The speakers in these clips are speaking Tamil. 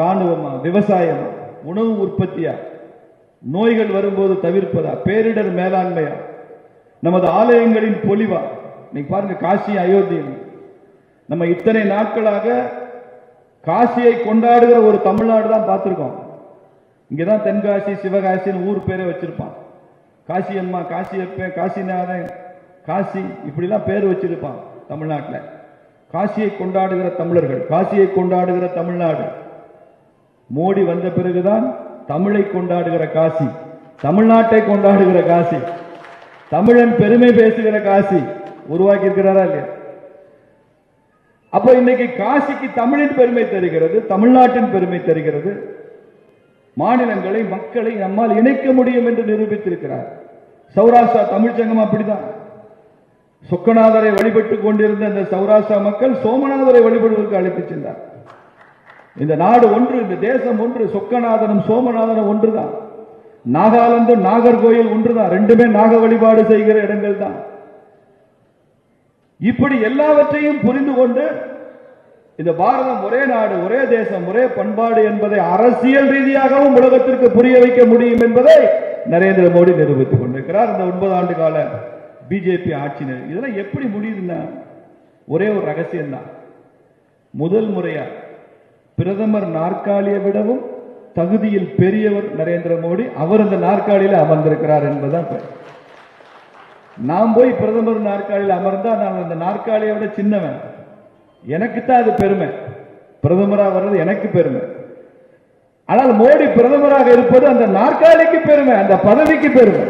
ராணுவமா விவசாயமா உணவு உற்பத்தியா? நோய்கள் வரும்போது தவிர்ப்பதா? பேரிடர் மேலாண்மையா? நமது ஆலயங்களின் பொலிவா? இன்னைக்கு பாருங்க காசி அயோத்தியம் நம்ம இத்தனை நாட்களாக காசியை கொண்டாடுகிற ஒரு தமிழ்நாடு தான் பார்த்திருக்கோம். இங்கதான் தென்காசி சிவகாசின்னு ஊர் பேரே வச்சிருப்பான். காசி அம்மா காசி அப்பன் காசிநாதன் காசி இப்படிலாம் பேர் வச்சிருப்பான் தமிழ்நாட்டில். காசியை கொண்டாடுகிற தமிழர்கள் காசியை கொண்டாடுகிற தமிழ்நாடு. மோடி வந்த பிறகுதான் தமிழை கொண்டாடுகிற காசி தமிழ்நாட்டை கொண்டாடுகிற காசி தமிழன் பெருமை பேசுகிற காசி உருவாக்கி இருக்கிறாரா இல்லையா? அப்போ இன்னைக்கு காசிக்கு தமிழின் பெருமை தருகிறது தமிழ்நாட்டின் பெருமை தருகிறது. மாநிலங்களை மக்களை நம்மால் இணைக்க முடியும் என்று நிரூபித்திருக்கிறார். சௌராஷ்டிரா தமிழ்ச்சங்கம் அப்படிதான். சொக்கநாதரை வழிபட்டுக் கொண்டிருந்த அந்த சௌராஷ்டிரா மக்கள் சோமநாதரை வழிபடுவதற்கு அழைத்துச் சென்றார். இந்த நாடு ஒன்று இந்த தேசம் ஒன்று சொக்கநாதனும் சோமநாதனும் ஒன்றுதான். நாகாலாந்து நாகர்கோயில் ஒன்றுதான். ரெண்டுமே நாக வழிபாடு செய்கிற இடங்கள் தான் இப்படி எல்லாவற்றையும் புரிந்து கொண்டு இந்த பாரதம் ஒரே நாடு ஒரே தேசம் ஒரே பண்பாடு என்பதை அரசியல் ரீதியாகவும் உலகத்திற்கு புரிய வைக்க முடியும் என்பதை நரேந்திர மோடி நிரூபித்துக் கொண்டிருக்கிறார். இந்த ஒன்பது ஆண்டு கால பிஜேபி ஆட்சியினர் இதெல்லாம் எப்படி முடியுதுன்னா ஒரே ஒரு ரகசியம் தான் முதல் முறையாக பிரதமர் நாற்காலியை விடவும் தகுதியில் பெரியவர் நரேந்திர மோடி அவர் அந்த நாற்காலியில் அமர்ந்திருக்கிறார் என்பதுதான் பெ- நான் போய் பிரதமர் நாற்காலியில் அமர்ந்தா நான் அந்த நாற்காலியை விட சின்னவன். எனக்கு தான் அது பெருமை. பிரதமராக வர்றது எனக்கு பெருமை. ஆனால் மோடி பிரதமராக இருப்பது அந்த நாற்காலிக்கு பெருமை அந்த பதவிக்கு பெருமை.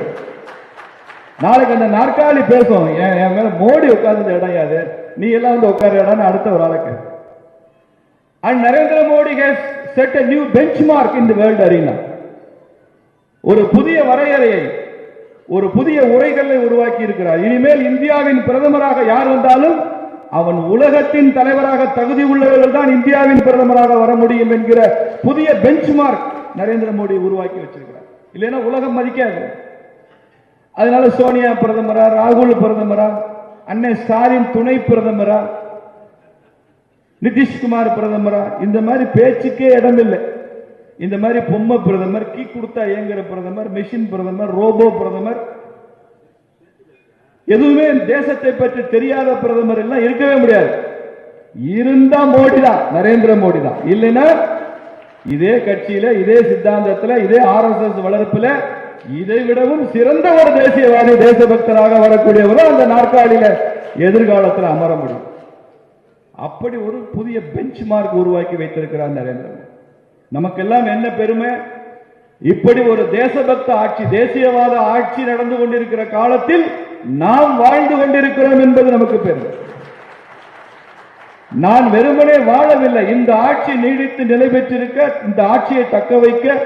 நாளைக்கு அந்த நாற்காலி பேசும் என் என் மேல மோடி உட்கார்ந்த இடம் யாது? நீ எல்லாம் வந்து உட்கார இடம்னு அடுத்த ஒரு ஆளுக்கு And Narendra Modi has set a new benchmark in the world arena. ஒரு புதிய வரையறையை ஒரு புதிய உரைகளை உருவாக்கி இருக்கிறார் இனிமேல் இந்தியாவின் பிரதமராக யார் வந்தாலும் அவன் உலகத்தின் தலைவராக தகுதி உள்ளவர்கள் தான் இந்தியாவின் பிரதமராக வர முடியும் என்கிற புதிய பெஞ்ச்மார்க் நரேந்திர மோடி உருவாக்கி வச்சிருக்கிறார். இல்லைன்னா உலகம் மதிக்காது. அதனால சோனியா பிரதமரா ராகுல் பிரதமரா அன்னை ஸ்டாலின் துணை பிரதமரா நிதிஷ்குமார் பிரதமரா இந்த மாதிரி பேச்சுக்கே இடம் இல்லை இந்த மாதிரி பொம்மை பிரதமர் கீ கொடுத்தா இயங்குற பிரதமர் மெஷின் பிரதமர் ரோபோ பிரதமர் எதுவுமே தேசத்தை பற்றி தெரியாத பிரதமர் எல்லாம் இருக்கவே முடியாது. இருந்தா மோடி தான் நரேந்திர மோடி தான் இல்லைன்னா இதே கட்சியில இதே சித்தாந்தத்தில் இதே ஆர்எஸ்எஸ் வளர்ப்புல இதை விடவும் சிறந்த ஒரு தேசியவாதி தேசபக்தராக வரக்கூடியவரும் அந்த நாற்காலியில எதிர்காலத்தில் அமர முடியும். அப்படி ஒரு புதிய பெஞ்ச் மார்க் உருவாக்கி வைத்திருக்கிறார் நரேந்திர மோடி. நமக்கெல்லாம் என்ன பெருமை? இப்படி ஒரு தேசபக்த ஆட்சி தேசியவாத ஆட்சி நடந்து கொண்டிருக்கிற காலத்தில் நாம் வாழ்ந்து கொண்டிருக்கிறோம் என்பது நமக்கு பெருமை. நான் வெறுமனே வாழவில்லை. இந்த ஆட்சி நீடித்து நிலை பெற்றிருக்க இந்த ஆட்சியை தக்க வைக்க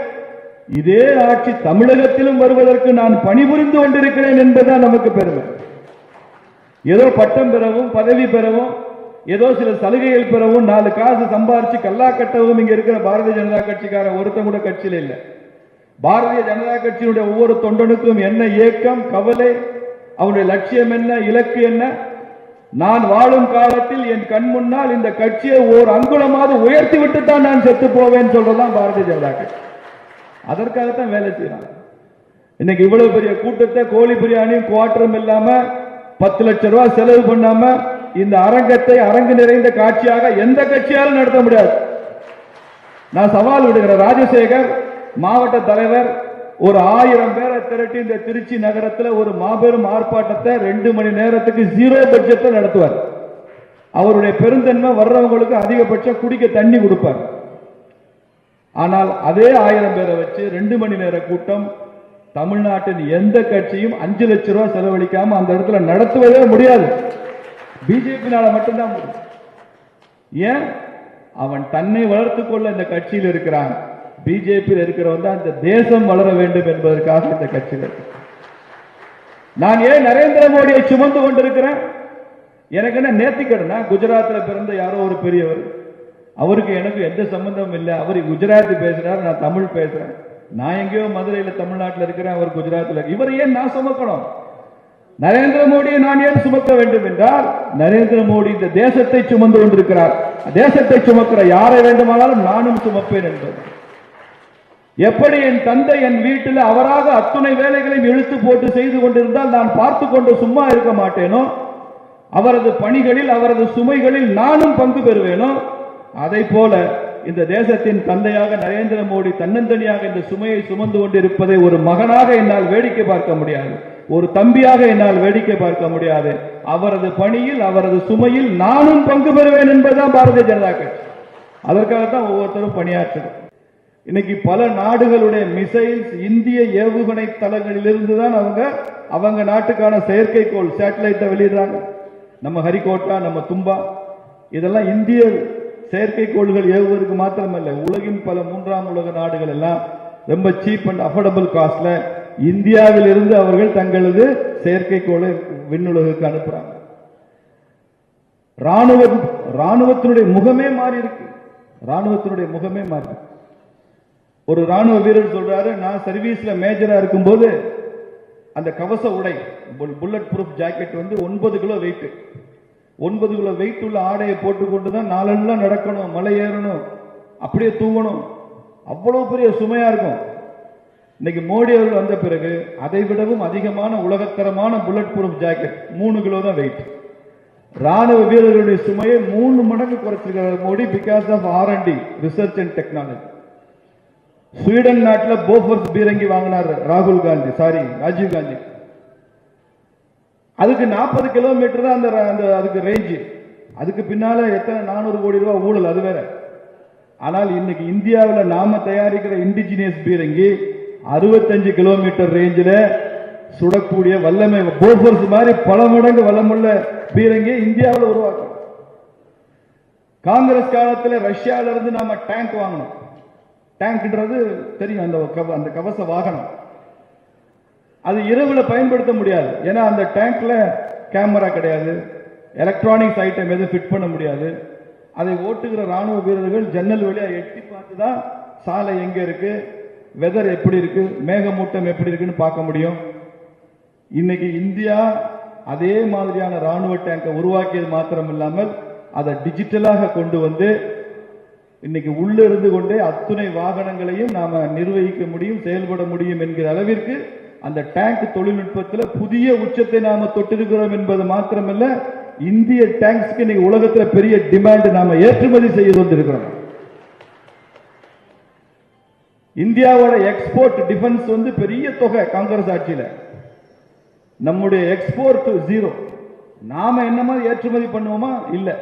இதே ஆட்சி தமிழகத்திலும் வருவதற்கு நான் பணிபுரிந்து கொண்டிருக்கிறேன் என்பதுதான் நமக்கு பெருமை. ஏதோ பட்டம் பெறவும் பதவி பெறவும் ஏதோ சில சலுகைகள் பெறவும் நாலு காசு சம்பாரிச்சு கல்லா கட்டவும் இங்க இருக்கிற பாரதிய ஜனதா கட்சிக்கார ஒருத்தன் கூட கட்சியில இல்லை. பாரதிய ஜனதா கட்சியினுடைய ஒவ்வொரு தொண்டனுக்கும் என்ன ஏக்கம் கவலை அவனுடைய லட்சியம் என்ன இலக்கு என்ன? நான் வாழும் காலத்தில் என் கண் முன்னால் இந்த கட்சியை ஓர் அங்குலமாவது உயர்த்தி விட்டு தான் நான் செத்து போவேன் சொல்றதுதான் பாரதிய ஜனதா கட்சி. அதற்காகத்தான் வேலை செய்யறாங்க இன்னைக்கு இவ்வளவு பெரிய கூட்டத்தை கோழி பிரியாணியும் குவாட்டரும் இல்லாம பத்து லட்ச ரூபாய் செலவு பண்ணாம இந்த அரங்கத்தை அரங்கு நிறைந்த காட்சியாக எந்த கட்சியாலும் நடத்த முடியாது. நான் சவால் விடுகிறேன் ராஜசேகர் மாவட்ட தலைவர் ஒரு ஆயிரம் பேரை திரட்டி இந்த திருச்சி நகரத்தில் ஒரு மாபெரும் ஆர்ப்பாட்டத்தை ரெண்டு மணி நேரத்துக்கு ஜீரோ பட்ஜெட்ல நடத்துவார். அவருடைய பெருந்தன்மை வர்றவங்களுக்கு அதிகபட்சம் குடிக்க தண்ணி கொடுப்பார். ஆனால் அதே ஆயிரம் பேரை வச்சு ரெண்டு மணி நேர கூட்டம் தமிழ்நாட்டின் எந்த கட்சியும் அஞ்சு லட்ச ரூபா செலவழிக்காம அந்த இடத்துல நடத்துவதே முடியாது. பிஜேபினால மட்டும்தான் முடியும். ஏன்? அவன் தன்னை வளர்த்துக் கொள்ள இந்த கட்சியில் இருக்கிறான். பிஜேபியில் இருக்கிறவன் தான் இந்த தேசம் வளர வேண்டும் என்பதற்காக இந்த கட்சியில் நான் ஏன் நரேந்திர மோடியை சுமந்து கொண்டிருக்கிறேன்? எனக்கு என்ன நேர்த்திக்கடனா குஜராத்தில் பிறந்த யாரோ ஒரு பெரியவர். அவருக்கு எனக்கு எந்த சம்பந்தமும் இல்லை. அவர் குஜராத்தி பேசுறாரு நான் தமிழ் பேசுறேன். நான் எங்கேயோ மதுரையில தமிழ்நாட்டில் இருக்கிறேன் அவர் குஜராத்தில் இவர் ஏன் நான் சுமக்கணும்? நரேந்திர மோடியை நான் ஏன் சுமக்க வேண்டும் என்றால் நரேந்திர மோடி இந்த தேசத்தை சுமந்து கொண்டிருக்கிறார். தேசத்தை சுமக்கிற யாரை வேண்டுமானாலும் நானும் சுமப்பேன் என்பது. எப்படி என் தந்தை என் வீட்டில் அவராக அத்துணை வேலைகளையும் இழுத்து போட்டு செய்து கொண்டிருந்தால் நான் பார்த்து கொண்டு சும்மா இருக்க மாட்டேனோ? அவரது பணிகளில் அவரது சுமைகளில் நானும் பங்கு பெறுவேனோ? அதை போல இந்த தேசத்தின் தந்தையாக நரேந்திர மோடி தன்னந்தனியாக இந்த சுமையை சுமந்து கொண்டிருப்பதை ஒரு மகனாக என்னால் வேடிக்கை பார்க்க முடியாது. ஒரு தம்பியாக என்னால் வேடிக்கை பார்க்க முடியாது. அவரது பணியில் அவரது சுமையில் நானும் பங்கு பெறுவேன் என்பதுதான் பாரதிய ஜனதா கட்சி. அதற்காகத்தான் ஒவ்வொருத்தரும் பணியாற்றணும் இன்னைக்கு பல நாடுகளுடைய மிசைல்ஸ் இந்திய ஏவுகணை தளங்களிலிருந்து தான் அவங்க அவங்க நாட்டுக்கான செயற்கைக்கோள் சேட்டலைட்டை வெளியிடுறாங்க. நம்ம ஹரிகோட்டா நம்ம தும்பா இதெல்லாம் இந்திய செயற்கைக்கோள்கள் ஏவுவதற்கு மாத்திரமல்ல உலகின் பல மூன்றாம் உலக நாடுகள் எல்லாம் ரொம்ப சீப் அண்ட் அஃபோர்டபுள் காஸ்ட்ல இந்தியாவில் இருந்து அவர்கள் தங்களது செயற்கைக்கோளை விண்ணுலகுக்கு அனுப்புறாங்க. ராணுவ ராணுவத்தினுடைய முகமே மாறி இருக்கு. ராணுவத்தினுடைய முகமே மாறி ஒரு ராணுவ வீரர் சொல்றாரு நான் சர்வீஸ்ல மேஜரா இருக்கும்போது அந்த கவச உடை புல்லட் ப்ரூஃப் ஜாக்கெட் வந்து ஒன்பது கிலோ வெயிட் ஒன்பது கிலோ வெயிட் உள்ள ஆடையை போட்டுக்கொண்டு தான் நாளெல்லாம் நடக்கணும் மலை ஏறணும் அப்படியே தூங்கணும். அவ்வளவு பெரிய சுமையா இருக்கும். இன்னைக்கு மோடி அவர்கள் வந்த பிறகு அதை விடவும் அதிகமான உலகத்தரமான புல்லட் ப்ரூஃப் ஜாக்கெட் மூணு கிலோ தான் வெயிட் ராணுவ வீரர்களுடைய சுமையை மூணு மடங்கு குறைச்சிருக்கிறார் Modi because of R and D research and technology Sweden நாட்டில் போஃபர்ஸ் பீரங்கி வாங்கினார் ராகுல் காந்தி சாரி ராஜீவ் காந்தி. அதுக்கு நாற்பது கிலோமீட்டர் தான் அந்த அந்த அதுக்கு ரேஞ்சு அதுக்கு பின்னால எத்தனை நானூறு கோடி ரூபாய் ஊழல் அது வேற. ஆனால் இன்னைக்கு இந்தியாவில் நாம தயாரிக்கிற இண்டிஜினியஸ் பீரங்கி அறுபத்தஞ்சு கிலோமீட்டர் ரேஞ்சில் சுடக்கூடிய வல்லமை போஃபர்ஸ் மாதிரி பல மடங்கு வல்லமுள்ள பீரங்கி இந்தியாவில் உருவாக்கும் காங்கிரஸ் காலத்தில் ரஷ்யாவில இருந்து நாம டேங்க் வாங்கணும். டேங்க்ன்றது தெரியும் அந்த கவ- அந்த கவச வாகனம். அது இரவுல பயன்படுத்த முடியாது. ஏன்னா அந்த டேங்க்ல கேமரா கிடையாது. எலக்ட்ரானிக்ஸ் ஐட்டம் எதுவும் ஃபிட் பண்ண முடியாது. அதை ஓட்டுகிற ராணுவ வீரர்கள் ஜன்னல் வழியா எட்டி பார்த்து தான் சாலை எங்க இருக்கு? வெதர் எப்படி இருக்கு மேகமூட்டம் எப்படி இருக்குன்னு பார்க்க முடியும். இன்னைக்கு இந்தியா அதே மாதிரியான ராணுவ டேங்கை உருவாக்கியது மாத்திரம் இல்லாமல் அதை டிஜிட்டலாக கொண்டு வந்து இன்னைக்கு உள்ள இருந்து கொண்டே அத்துணை வாகனங்களையும் நாம நிர்வகிக்க முடியும் செயல்பட முடியும் என்கிற அளவிற்கு அந்த டேங்க் தொழில்நுட்பத்தில் புதிய உச்சத்தை நாம தொட்டிருக்கிறோம் என்பது மாத்திரமல்ல இந்திய டேங்க்ஸ்க்கு இன்னைக்கு உலகத்தில் பெரிய டிமாண்ட் நாம ஏற்றுமதி செய்து கொண்டிருக்கிறோம். இந்தியாவோட எக்ஸ்போர்ட் டிஃபென்ஸ் வந்து பெரிய தொகை காங்கிரஸ் ஆட்சியில். நம்முடைய எக்ஸ்போர்ட் ஜீரோ நாம என்ன மாதிரி ஏற்றுமதி பண்ணுவோமா? இல்லை.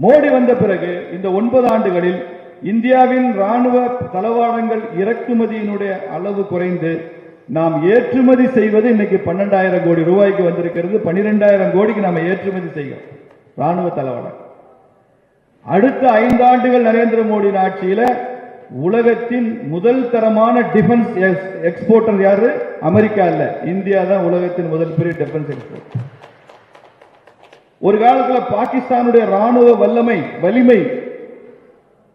மோடி வந்த பிறகு இந்த ஒன்பது ஆண்டுகளில் இந்தியாவின் ராணுவ தளவாடங்கள் இறக்குமதியினுடைய அளவு குறைந்து நாம் ஏற்றுமதி செய்வது இன்னைக்கு பன்னெண்டாயிரம் கோடி ரூபாய்க்கு வந்திருக்கிறது. பன்னிரெண்டாயிரம் கோடிக்கு நாம ஏற்றுமதி செய்யும் ராணுவ தளவாடம் அடுத்த ஐந்து ஆண்டுகள் நரேந்திர மோடியின் ஆட்சியில உலகத்தின் முதல் தரமான டிஃபென்ஸ் எக்ஸ்போர்ட்டர் யாரு? அமெரிக்கா இல்ல. இந்தியா தான் உலகத்தின் முதல் பெரிய டிஃபென்ஸ் எக்ஸ்போர்ட் ஒரு காலத்துல பாகிஸ்தானுடைய ராணுவ வல்லமை வலிமை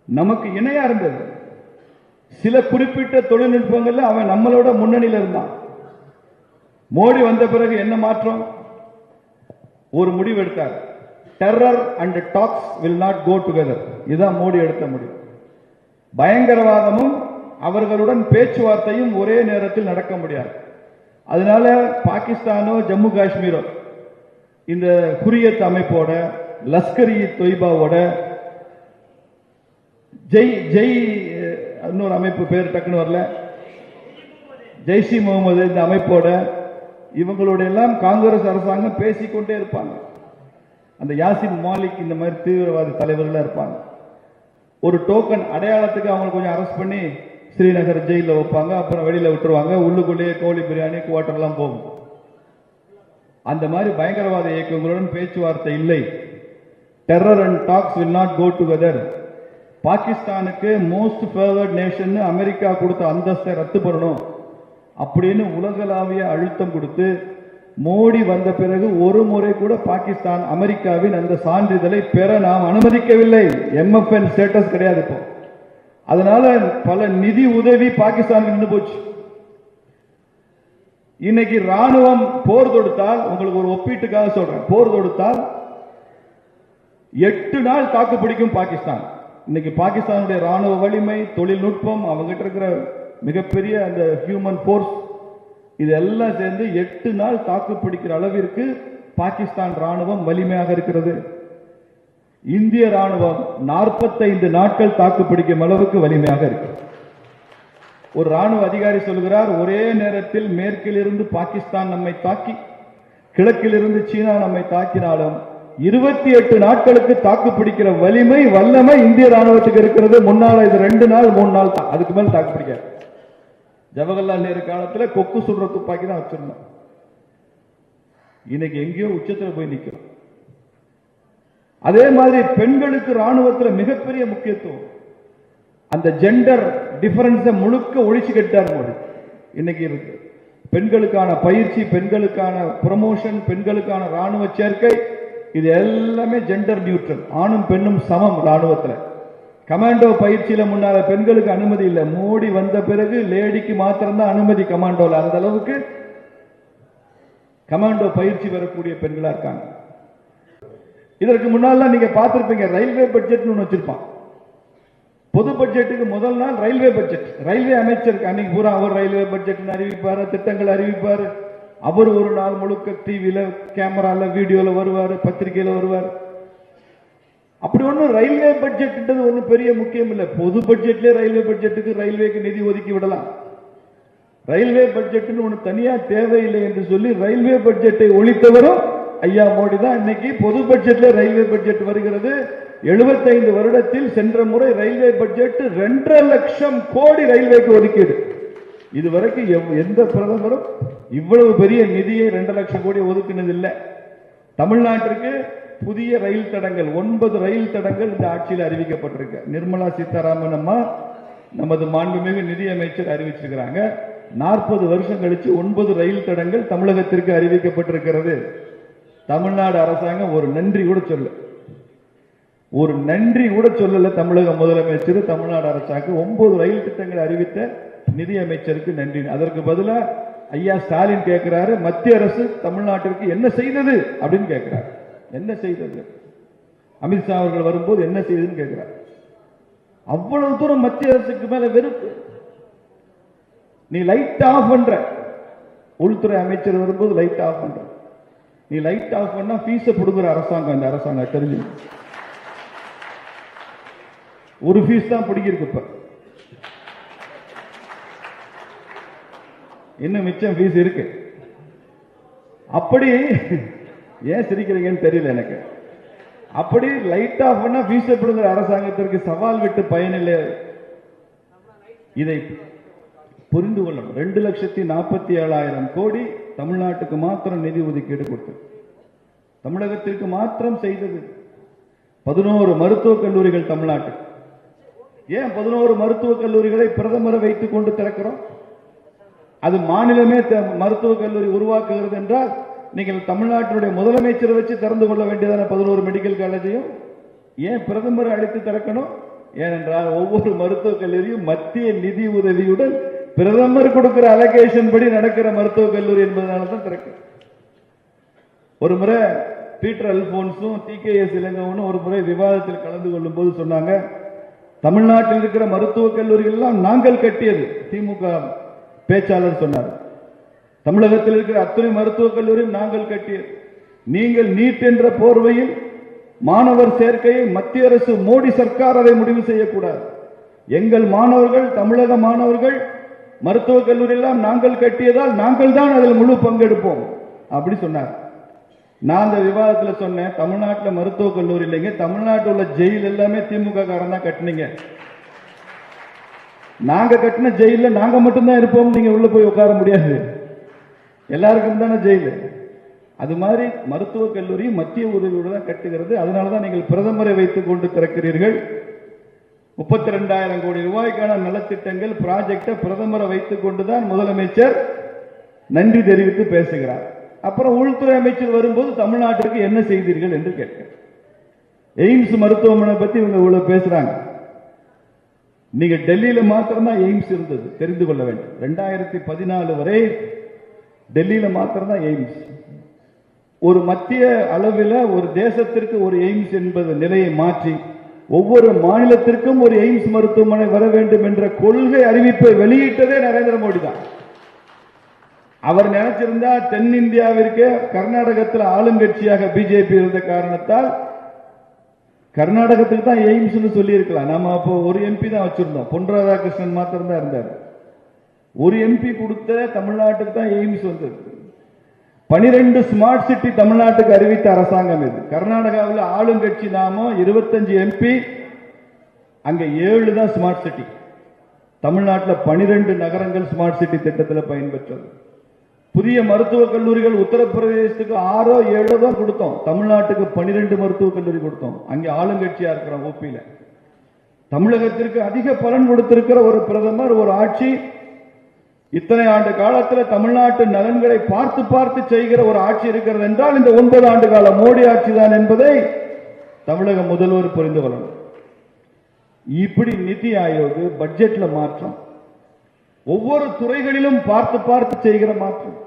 நமக்கு இணையா இருந்தது. சில குறிப்பிட்ட தொழில்நுட்பங்கள்ல அவன் நம்மளோட முன்னணியில இருந்தான். மோடி வந்த பிறகு என்ன மாற்றம்? ஒரு முடிவு எடுத்தார். Terror and talks will not go together இதுதான் மோடி எடுத்த முடிவு. பயங்கரவாதமும் அவர்களுடன் பேச்சுவார்த்தையும் ஒரே நேரத்தில் நடக்க முடியாது. அதனால பாகிஸ்தானோ ஜம்மு காஷ்மீரோ இந்த குரியத் அமைப்போட லஷ்கர் இ தொய்பாவோட ஜெய் ஜெய் இன்னொரு அமைப்பு பேர் டக்குன்னு வரல. ஜெய்ஷி முகமது இந்த அமைப்போட இவங்களோட எல்லாம் காங்கிரஸ் அரசாங்கம் பேசிக்கொண்டே இருப்பாங்க. அந்த யாசின் மாலிக் இந்த மாதிரி தீவிரவாதி தலைவர்களாக இருப்பாங்க. ஒரு டோக்கன் அடையாளத்துக்கு அவங்களை கொஞ்சம் அரெஸ்ட் பண்ணி ஸ்ரீநகர் ஜெயிலில் வைப்பாங்க அப்புறம் வெளியில் விட்டுருவாங்க. உள்ளுக்குள்ளேயே கோழி பிரியாணி குவார்டர்லாம் போகும். அந்த மாதிரி பயங்கரவாத இயக்கங்களுடன் பேச்சுவார்த்தை இல்லை. Terror and talks will not go together பாகிஸ்தானுக்கு மோஸ்ட் ஃபேவர்ட் நேஷன் அமெரிக்கா கொடுத்த அந்தஸ்தை ரத்து பண்ணணும் அப்படின்னு உலகளாவிய அழுத்தம் கொடுத்து மோடி வந்த பிறகு ஒரு முறை கூட பாகிஸ்தான் அமெரிக்காவின் அந்த சான்றிதழை பெற நாம் அனுமதிக்கவில்லை. எம்எஃப்என் ஸ்டேட்டஸ் கிடையாது இப்போ. அதனால பல நிதி உதவி பாகிஸ்தானுக்கு நின்று போச்சு. இன்னைக்கு ராணுவம் போர் தொடுத்தால் உங்களுக்கு ஒரு ஒப்பீட்டுக்காக சொல்றேன். போர் தொடுத்தால் எட்டு நாள் தாக்கு பிடிக்கும் பாகிஸ்தான். இன்னைக்கு பாகிஸ்தானுடைய ராணுவ வலிமை தொழில்நுட்பம் அவங்ககிட்ட இருக்கிற மிகப்பெரிய அந்த ஹியூமன் ஃபோர்ஸ் இதெல்லாம் சேர்ந்து எட்டு நாள் தாக்கு பிடிக்கிற அளவிற்கு பாகிஸ்தான் ராணுவம் வலிமையாக இருக்கிறது. இந்திய ராணுவம் நாற்பத்தைந்து நாட்கள் தாக்கு பிடிக்கும் அளவுக்கு வலிமையாக இருக்கு. ஒரு ராணுவ அதிகாரி சொல்கிறார் ஒரே நேரத்தில் மேற்கிலிருந்து பாகிஸ்தான் நம்மை தாக்கி கிழக்கிலிருந்து சீனா நம்மை தாக்கினாலும் இருபத்தி எட்டு நாட்களுக்கு தாக்கு பிடிக்கிற வலிமை வல்லமை இந்திய ராணுவத்துக்கு இருக்கிறது. முன்னால இது ரெண்டு நாள் மூணு நாள் தான். அதுக்கு மேல் தாக்கு பிடிக்காது. ஜவஹர்லால் நேரு காலத்துல கொக்கு சுடுற துப்பாக்கி தான் வச்சிருந்தோம். இன்னைக்கு எங்கேயோ உச்சத்துல போய் நிக்கிறோம். அதே மாதிரி பெண்களுக்கு ராணுவத்துல மிகப்பெரிய முக்கியத்துவம். அந்த ஜெண்டர் டிஃபரன்ஸை முழுக்க ஒழிச்சு கட்டார் மோடி. இன்னைக்கு இருக்கு பெண்களுக்கான பயிற்சி பெண்களுக்கான ப்ரமோஷன் பெண்களுக்கான ராணுவ சேர்க்கை இது எல்லாமே ஜெண்டர் நியூட்ரல் ஆணும் பெண்ணும் சமம் ராணுவத்துல கமாண்டோ பயிற்சியில முன்னால பெண்களுக்கு அனுமதி இல்லை. மோடி வந்த பிறகு லேடிக்கு மாத்திரம்தான் அனுமதி கமாண்டோல. அந்த அளவுக்கு கமாண்டோ பயிற்சி பெறக்கூடிய பெண்களா இருக்காங்க. இதற்கு முன்னாலாம் நீங்க பார்த்துருப்பீங்க ரயில்வே பட்ஜெட்னு ஒன்று வச்சிருப்பான். பொது பட்ஜெட்டுக்கு முதல் நாள் ரயில்வே பட்ஜெட். ரயில்வே அமைச்சர் அன்னைக்கு பூரா அவர் ரயில்வே பட்ஜெட் அறிவிப்பாரு திட்டங்கள் அறிவிப்பாரு. அவர் ஒரு நாள் முழுக்க டிவியில கேமரால வீடியோல வருவார் பத்திரிகையில வருவார். அப்படி ஒன்றும் ரயில்வே பட்ஜெட்ன்றது ஒன்றும் பெரிய முக்கியம் இல்லை. பொது பட்ஜெட்லேயே ரயில்வே பட்ஜெட்டுக்கு ரயில்வேக்கு நிதி ஒதுக்கி விடலாம். ரயில்வே பட்ஜெட்னு ஒன்று தனியா தேவையில்லை என்று சொல்லி ரயில்வே பட்ஜெட்டை ஒழித்தவரும் ஐயா மோடி தான். இன்னைக்கு பொது பட்ஜெட்ல ரயில்வே பட்ஜெட் வருகிறது. 75 வருடத்தில் சென்ற முறை ரயில்வே பட்ஜெட் ரெண்டரை லட்சம் கோடி ரயில்வேக்கு ஒதுக்கீடு இதுவரைக்கும் எவ்- எந்த பிரதமரும் இவ்வளவு பெரிய நிதியை ரெண்டு லட்சம் கோடி ஒதுக்கினது இல்லை தமிழ்நாட்டிற்கு புதிய ரயில் தடங்கள் ஒன்பது ரயில் தடங்கள் இந்த ஆட்சியில் அறிவிக்கப்பட்டிருக்கு. நிர்மலா சீதாராமன் அம்மா நமது மாண்புமிகு நிதியமைச்சர் அறிவிச்சிருக்கிறாங்க. நாற்பது வருஷம் கழிச்சு ஒன்பது ரயில் தடங்கள் தமிழகத்திற்கு அறிவிக்கப்பட்டிருக்கிறது. தமிழ்நாடு அரசாங்கம் ஒரு நன்றி கூட சொல்ல ஒரு நன்றி கூட சொல்லல தமிழக முதலமைச்சர் தமிழ்நாடு அரசாங்கம். ஒன்பது ரயில் திட்டங்களை அறிவித்த நிதியமைச்சருக்கு நன்றி. அதற்கு பதிலா ஐயா ஸ்டாலின் கேட்கிறாரு மத்திய அரசு தமிழ்நாட்டிற்கு என்ன செய்தது? அப்படின்னு கேட்கிறாரு என்ன செய்தது? அமித்ஷா அவர்கள் வரும்போது என்ன செய்ததுன்னு கேட்கிறார். அவ்வளவு தூரம் மத்திய அரசுக்கு மேல வெறுப்பு. நீ லைட் ஆஃப் பண்ற. உள்துறை அமைச்சர் வரும்போது லைட் ஆஃப் பண்ற. நீ லைட் ஆஃப் பண்ணா ஃபீஸை கொடுக்குற அரசாங்கம் இந்த அரசாங்கம் தெரிஞ்சு ஒரு ஃபீஸ் தான் பிடிக்கிருக்கு இப்ப. இன்னும் மிச்சம் ஃபீஸ் இருக்கு. அப்படி ஏன் சிரிக்கிறீங்கன்னு தெரியல எனக்கு. அப்படி லைட் ஆஃப் பண்ணா ஃபீஸ் அரசாங்கத்திற்கு சவால் விட்டு பயனில்லை. இதை புரிந்து கொள்ளணும். ரெண்டு லட்சத்தி நாற்பத்தி ஏழாயிரம் கோடி தமிழ்நாட்டுக்கு மாத்திரம் நிதி ஒதுக்கீடு கொடுத்தது தமிழகத்திற்கு மாத்திரம் செய்தது பதினோரு மருத்துவக் கல்லூரிகள் தமிழ்நாட்டுக்கு ஏன் பதினோரு மருத்துவக் கல்லூரிகளை பிரதமரை வைத்துக் கொண்டு திறக்கிறோம்? அது மாநிலமே மருத்துவக் கல்லூரி உருவாக்குகிறது என்றால் நீங்கள் தமிழ்நாட்டினுடைய முதலமைச்சரை வச்சு திறந்து கொள்ள வேண்டியதான பதினோரு மெடிக்கல் காலேஜையும் ஏன் பிரதமர் அழைத்து திறக்கணும்? ஏனென்றால் ஒவ்வொரு மருத்துவக் கல்லூரியும் மத்திய நிதி உதவியுடன் பிரதமர் கொடுக்கிற அலகேஷன் படி நடக்கிற மருத்துவக் கல்லூரி என்பதனால தான் திறக்கும் ஒரு முறை பீட்டர் அல்போன்ஸும் டி கே எஸ் இளங்கவனும் ஒரு முறை விவாதத்தில் கலந்து கொள்ளும் போது சொன்னாங்க தமிழ்நாட்டில் இருக்கிற மருத்துவக் கல்லூரிகள் எல்லாம் நாங்கள் கட்டியது திமுக பேச்சாளர் சொன்னார். தமிழகத்தில் இருக்கிற அத்தனை மருத்துவக் கல்லூரியும் நாங்கள் கட்டியது நீங்கள் நீட் என்ற போர்வையில் மாணவர் சேர்க்கையை மத்திய அரசு மோடி சர்க்கார் அதை முடிவு செய்யக்கூடாது. எங்கள் மாணவர்கள் தமிழக மாணவர்கள் மருத்துவக் கல்லூரி எல்லாம் நாங்கள் கட்டியதால் நாங்கள் தான் அதில் முழு பங்கெடுப்போம். அப்படி சொன்னார். நான் அந்த விவாதத்தில் சொன்னேன் தமிழ்நாட்டில் மருத்துவக் கல்லூரி இல்லைங்க தமிழ்நாட்டில் உள்ள ஜெயில் எல்லாமே திமுக காரன் தான் கட்டினீங்க. நாங்கள் கட்டின ஜெயிலில் நாங்கள் மட்டும்தான் இருப்போம் நீங்கள் உள்ளே போய் உட்கார முடியாது. எல்லாருக்கும் தானே ஜெயிலு. அது மாதிரி மருத்துவக் கல்லூரி மத்திய உதவியோடு தான் கட்டுகிறது. அதனால தான் நீங்கள் பிரதமரை வைத்துக் கொண்டு திறக்கிறீர்கள். முப்பத்தி ரெண்டாயிரம் கோடி ரூபாய்க்கான நலத்திட்டங்கள் ப்ராஜெக்டை பிரதமரை வைத்துக் கொண்டுதான் முதலமைச்சர் நன்றி தெரிவித்து பேசுகிறார். அப்புறம் உள்துறை அமைச்சர் வரும்போது தமிழ்நாட்டிற்கு என்ன செய்தீர்கள் என்று கேட்கிறார். எய்ம்ஸ் மருத்துவமனை பத்தி இவங்க இவ்வளவு பேசுறாங்க. நீங்க டெல்லியில மாத்திரம் எய்ம்ஸ் இருந்தது. தெரிந்து கொள்ள வேண்டும். ரெண்டாயிரத்தி பதினாலு வரை டெல்லியில் மாத்திரம் தான் எய்ம்ஸ். ஒரு மத்திய அளவில் ஒரு தேசத்திற்கு ஒரு எய்ம்ஸ் என்பது நிலையை மாற்றி ஒவ்வொரு மாநிலத்திற்கும் ஒரு எய்ம்ஸ் மருத்துவமனை வர வேண்டும் என்ற கொள்கை அறிவிப்பை வெளியிட்டதே நரேந்திர மோடி தான். அவர் நினைச்சிருந்தா தென்னிந்தியாவிற்கு கர்நாடகத்தில் ஆளுங்கட்சியாக பிஜேபி இருந்த காரணத்தால் கர்நாடகத்துக்கு தான் எய்ம்ஸ்னு சொல்லியிருக்கலாம். நம்ம அப்போ ஒரு எம்பி தான் வச்சிருந்தோம். பொன் ராதாகிருஷ்ணன் மாத்திரம் தான் இருந்தார். ஒரு எம்பி கொடுத்த தமிழ்நாட்டுக்கு தான் எய்ம்ஸ் வந்தது. பனிரெண்டு ஸ்மார்ட் சிட்டி தமிழ்நாட்டுக்கு அறிவித்த அரசாங்கம் இது. கர்நாடகாவில் ஆளுங்கட்சி நாமம் இருபத்தஞ்சு எம்பி அங்க ஏழு தான் ஸ்மார்ட் சிட்டி தமிழ்நாட்டில் பனிரெண்டு நகரங்கள் ஸ்மார்ட் சிட்டி திட்டத்தில் பயன்பெற்றது. புதிய மருத்துவக் கல்லூரிகள் உத்தரப்பிரதேசத்துக்கு ஆறோ ஏழோ தான் கொடுத்தோம். தமிழ்நாட்டுக்கு பனிரெண்டு மருத்துவக் கல்லூரி கொடுத்தோம். அங்கே ஆளுங்கட்சியா இருக்கிறோம் ஊப்பியில தமிழகத்திற்கு அதிக பலன் கொடுத்திருக்கிற ஒரு பிரதமர் ஒரு ஆட்சி இத்தனை ஆண்டு காலத்தில் தமிழ்நாட்டு நலன்களை பார்த்து பார்த்து செய்கிற ஒரு ஆட்சி இருக்கிறது என்றால் இந்த ஒன்பது ஆண்டு கால மோடி ஆட்சி தான் என்பதை தமிழக முதல்வர் புரிந்து கொள்ளணும். இப்படி நிதி ஆயோக் பட்ஜெட்ல மாற்றம் ஒவ்வொரு துறைகளிலும் பார்த்து பார்த்து செய்கிற மாற்றம்.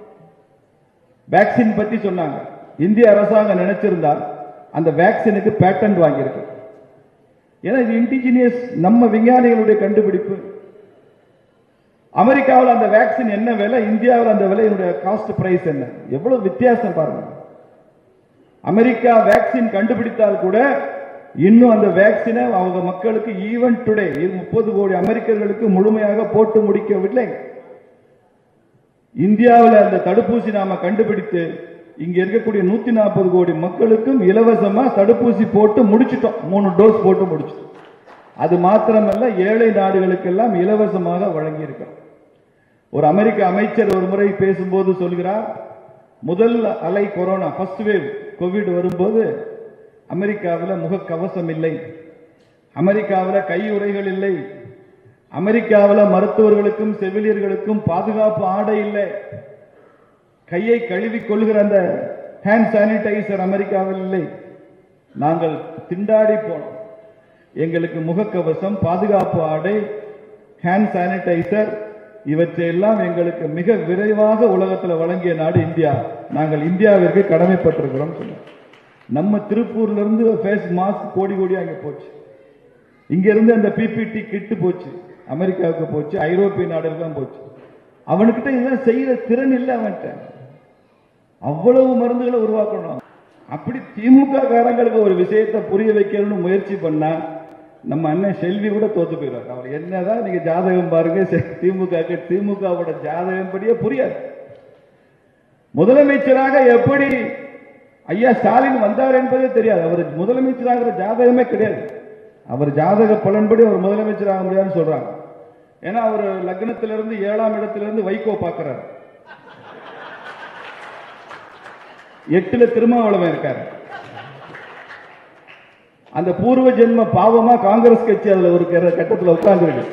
வேக்சின் பத்தி சொன்னாங்க. இந்திய அரசாங்கம் நினைச்சிருந்தால் அந்த வேக்சினுக்கு பேட்டன்ட் வாங்கியிருக்கு. ஏன்னா இது இன்டிஜினியஸ் நம்ம விஞ்ஞானிகளுடைய கண்டுபிடிப்பு. அமெரிக்காவில் அந்த வேக்சின் என்ன விலை இந்தியாவில் அந்த விலையினுடைய காஸ்ட் பிரைஸ் என்ன? எவ்வளவு வித்தியாசம் பாருங்க. அமெரிக்கா வேக்சின் கண்டுபிடித்தால் கூட இன்னும் அந்த வேக்சினை அவங்க மக்களுக்கு ஈவன் டுடே முப்பது கோடி அமெரிக்கர்களுக்கு முழுமையாக போட்டு முடிக்கவில்லை. இந்தியாவில் அந்த தடுப்பூசி நாம கண்டுபிடித்து இங்க இருக்கக்கூடிய நூத்தி நாற்பது கோடி மக்களுக்கும் இலவசமா தடுப்பூசி போட்டு முடிச்சிட்டோம். மூணு டோஸ் போட்டு முடிச்சிட்டோம். அது மாத்திரமல்ல ஏழை நாடுகளுக்கெல்லாம் இலவசமாக வழங்கியிருக்கிறோம். ஒரு அமெரிக்க அமைச்சர் ஒரு முறை பேசும்போது சொல்கிறார் முதல் அலை கொரோனா ஃபர்ஸ்ட் வேவ் கோவிட் வரும்போது அமெரிக்காவில் முகக்கவசம் இல்லை. அமெரிக்காவில் கையுறைகள் இல்லை. அமெரிக்காவில் மருத்துவர்களுக்கும் செவிலியர்களுக்கும் பாதுகாப்பு ஆடை இல்லை. கையை கழுவி கொள்கிற அந்த ஹேண்ட் சானிடைசர் அமெரிக்காவில் இல்லை. நாங்கள் திண்டாடி போனோம். எங்களுக்கு முகக்கவசம் பாதுகாப்பு ஆடை ஹேண்ட் சானிடைசர் இவற்றையெல்லாம் எங்களுக்கு மிக விரைவாக உலகத்தில் வழங்கிய நாடு இந்தியா. நாங்கள் இந்தியாவிற்கு கடமைப்பட்டிருக்கிறோம் சொன்னோம் நம்ம திருப்பூர்லேருந்து ஃபேஸ் மாஸ்க் கோடி கோடி அங்கே போச்சு. இங்கேருந்து அந்த பிபிடி கிட்டு போச்சு. அமெரிக்காவுக்கு போச்சு ஐரோப்பிய நாடுகளுக்கு போச்சு. அவனுக்கிட்ட இதெல்லாம் செய்கிற திறன் இல்லை அவன்கிட்ட. அவ்வளவு மருந்துகளை உருவாக்கணும். அப்படி திமுக காரங்களுக்கு ஒரு விஷயத்தை புரிய வைக்கணும்னு முயற்சி பண்ணால் நம்ம அண்ணன் செல்வி கூட தோத்து போயிடுவார். அவர் என்னதான் நீங்க ஜாதகம் பாருங்க திமுக திமுகவோட ஜாதகம் படியே புரியாது. முதலமைச்சராக எப்படி ஐயா ஸ்டாலின் வந்தார் என்பதே தெரியாது. அவர் முதலமைச்சராகிற ஜாதகமே கிடையாது. அவர் ஜாதக பலன்படி அவர் முதலமைச்சர் ஆக முடியாதுன்னு சொல்றாங்க. ஏன்னா அவர் லக்னத்திலிருந்து ஏழாம் இடத்திலிருந்து வைகோ பார்க்கிறார். எட்டுல திருமாவளவன் இருக்காரு. அந்த பூர்வ ஜென்ம பாவமா காங்கிரஸ் கட்சி அதுல ஒரு கட்டத்தில் உட்கார்ந்துருக்கு.